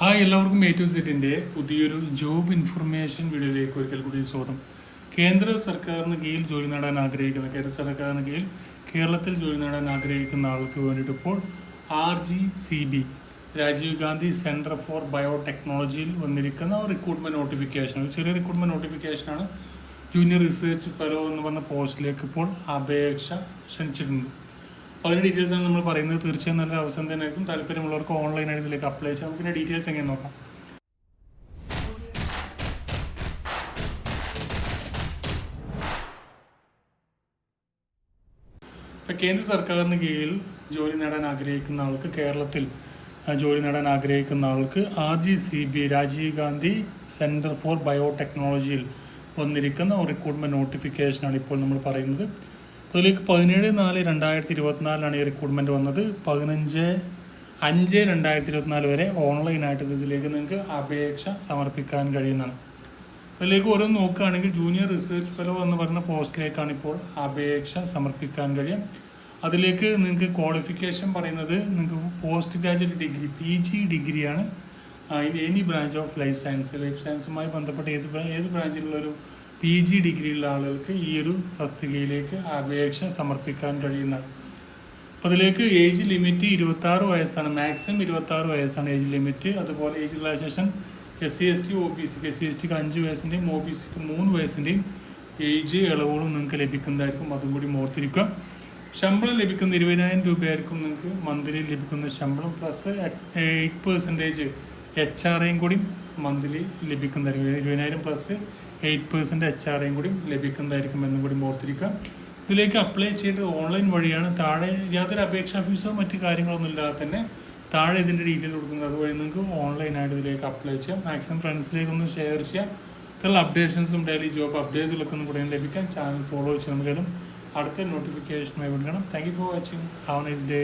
Hi എല്ലാവർക്കും A to സെറ്റിന്റെ പുതിയൊരു ജോബ് ഇൻഫർമേഷൻ വീഡിയോയിലേക്ക് ഒരിക്കൽ കൂടി സ്വാഗതം. കേന്ദ്ര സർക്കാരിന് കീഴിൽ ജോലി നേടാൻ ആഗ്രഹിക്കുന്ന കേന്ദ്ര സർക്കാരിന് കീഴിൽ കേരളത്തിൽ ജോലി നേടാൻ ആഗ്രഹിക്കുന്ന ആൾക്ക് വേണ്ടിയിട്ട് ഇപ്പോൾ R G C B Rajiv Gandhi centre for ബയോടെക്നോളജിയിൽ വന്നിരിക്കുന്ന റിക്രൂട്ട്മെന്റ് നോട്ടിഫിക്കേഷൻ ഒരു ചെറിയ റിക്രൂട്ട്മെന്റ് നോട്ടിഫിക്കേഷനാണ് ജൂനിയർ റിസർച്ച് ഫെലോ എന്ന് പറഞ്ഞ പോസ്റ്റിലേക്ക് ഇപ്പോൾ അപേക്ഷ ക്ഷണിച്ചിട്ടുണ്ട്. അപ്പോൾ അതിന്റെ ഡീറ്റെയിൽസ് ആണ് നമ്മൾ പറയുന്നത്. തീർച്ചയായും നല്ല അവസരം തന്നെ ആയിരിക്കും താല്പര്യമുള്ളവർക്ക് ഓൺലൈനായിട്ട് ഇതിലേക്ക് അപ്ലൈ ചെയ്യാം. നമുക്ക് ഡീറ്റെയിൽസ് എങ്ങനെ നോക്കാം. ഇപ്പം കേന്ദ്ര സർക്കാരിന് കീഴിൽ ജോലി നേടാൻ ആഗ്രഹിക്കുന്ന ആൾക്ക് കേരളത്തിൽ ജോലി നേടാൻ ആഗ്രഹിക്കുന്ന ആൾക്ക് R G C B Rajiv Gandhi centre for ബയോടെക്നോളജിയിൽ വന്നിരിക്കുന്ന റിക്രൂട്ട്മെന്റ് നോട്ടിഫിക്കേഷനാണ് ഇപ്പോൾ നമ്മൾ പറയുന്നത്. അതിലേക്ക് പതിനേഴ് നാല് രണ്ടായിരത്തി ഇരുപത്തിനാലിലാണ് ഈ റിക്രൂട്ട്മെന്റ് വന്നത്. പതിനഞ്ച് അഞ്ച് രണ്ടായിരത്തി ഇരുപത്തിനാല് വരെ ഓൺലൈനായിട്ട് ഇതിലേക്ക് നിങ്ങൾക്ക് അപേക്ഷ സമർപ്പിക്കാൻ കഴിയുന്നതാണ്. അതിലേക്ക് ഓരോന്ന് നോക്കുകയാണെങ്കിൽ ജൂനിയർ റിസർച്ച് ഫെലോ എന്ന് പറയുന്ന പോസ്റ്റിലേക്കാണ് ഇപ്പോൾ അപേക്ഷ സമർപ്പിക്കാൻ കഴിയും. അതിലേക്ക് നിങ്ങൾക്ക് ക്വാളിഫിക്കേഷൻ പറയുന്നത് നിങ്ങൾക്ക് post graduate degree P G ഡിഗ്രിയാണ് any branch of life science life സയൻസുമായി ബന്ധപ്പെട്ട ഏത് ഏത് ബ്രാഞ്ചിലുള്ള ഒരു പി ജി ഡിഗ്രിയുള്ള ആളുകൾക്ക് ഈ ഒരു തസ്തികയിലേക്ക് അപേക്ഷ സമർപ്പിക്കാൻ കഴിയുന്നതാണ് അപ്പോൾ അതിലേക്ക് ഏജ് ലിമിറ്റ് ഇരുപത്തി ആറ് വയസ്സാണ്. മാക്സിമം ഇരുപത്തി ആറ് വയസ്സാണ് ഏജ് ലിമിറ്റ്. അതുപോലെ age relaxation S C S T O B സിക്ക് എസ് സി എസ് ടിക്ക് അഞ്ച് വയസ്സിന്റെയും ഒ ബി സിക്ക് മൂന്ന് വയസ്സിന്റെയും ഏജ് ഇളവുകളും നിങ്ങൾക്ക് ലഭിക്കുന്നതായിരിക്കും. അതും കൂടി ഓർത്തിരിക്കുക. ശമ്പളം ലഭിക്കുന്ന ഇരുപതിനായിരം രൂപയായിരിക്കും നിങ്ങൾക്ക് മന്ത്ലി ലഭിക്കുന്ന ശമ്പളം. Plus eight percentage H R ഐയും കൂടി മന്ത്ലി ലഭിക്കുന്നതായിരിക്കും. ഇരുപതിനായിരം plus eight percent H R ഐയും കൂടി ലഭിക്കുന്നതായിരിക്കും എന്നും കൂടി ഓർത്തിരിക്കുക. ഇതിലേക്ക് അപ്ലൈ ചെയ്യേണ്ടത് ഓൺലൈൻ വഴിയാണ്. താഴെ യാതൊരു അപേക്ഷാ ഫീസോ മറ്റ് കാര്യങ്ങളൊന്നും ഇല്ലാതെ തന്നെ താഴെ ഇതിന്റെ ഡീറ്റെയിൽ കൊടുക്കുന്നത്. അതുവഴി നിങ്ങൾക്ക് ഓൺലൈനായിട്ട് ഇതിലേക്ക് അപ്ലൈ ചെയ്യാം. മാക്സിമം ഫ്രണ്ട്സിലേക്ക് ഒന്ന് ഷെയർ ചെയ്യാം. ഇത്തരം അപ്ഡേഷൻസും ഡെയിലി ജോബ് അപ്ഡേറ്റ്സുകളൊക്കെ ഒന്ന് കൂടെ ലഭിക്കാൻ ചാനൽ ഫോളോ ചെയ്ത് നമുക്കെല്ലാം അടുത്ത നോട്ടിഫിക്കേഷനുമായി വിളിക്കണം thank you for watching have nice day